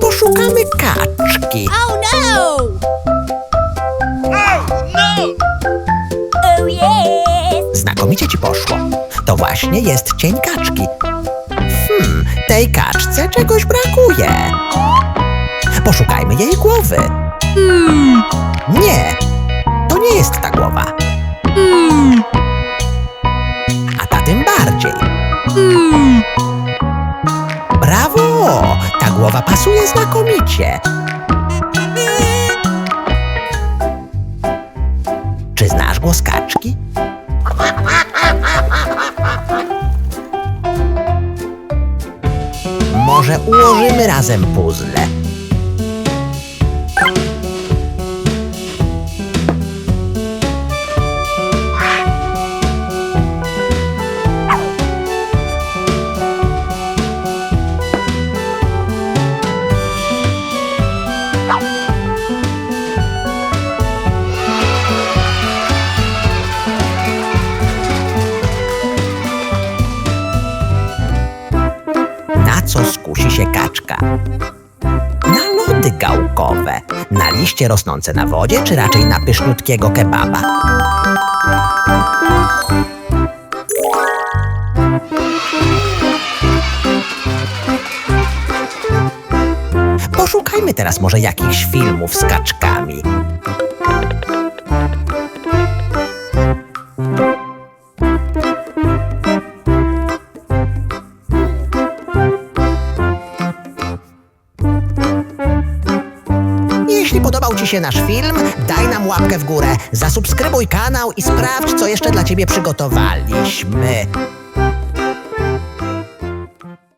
Poszukamy kaczki. Oh no! Oh yes! Znakomicie ci poszło. To właśnie jest cień kaczki. Hmm, tej kaczce czegoś brakuje. Poszukajmy jej głowy. Nie, to nie jest ta głowa. A ta tym bardziej. Brawo! Głowa pasuje znakomicie. Czy znasz głos kaczki? Może ułożymy razem puzzle. Co skusi się kaczka? Na lody gałkowe, na liście rosnące na wodzie, czy raczej na pyszniutkiego kebaba? Poszukajmy teraz może jakichś filmów z kaczkami. Podobał Ci się nasz film, daj nam łapkę w górę, zasubskrybuj kanał i sprawdź, co jeszcze dla Ciebie przygotowaliśmy.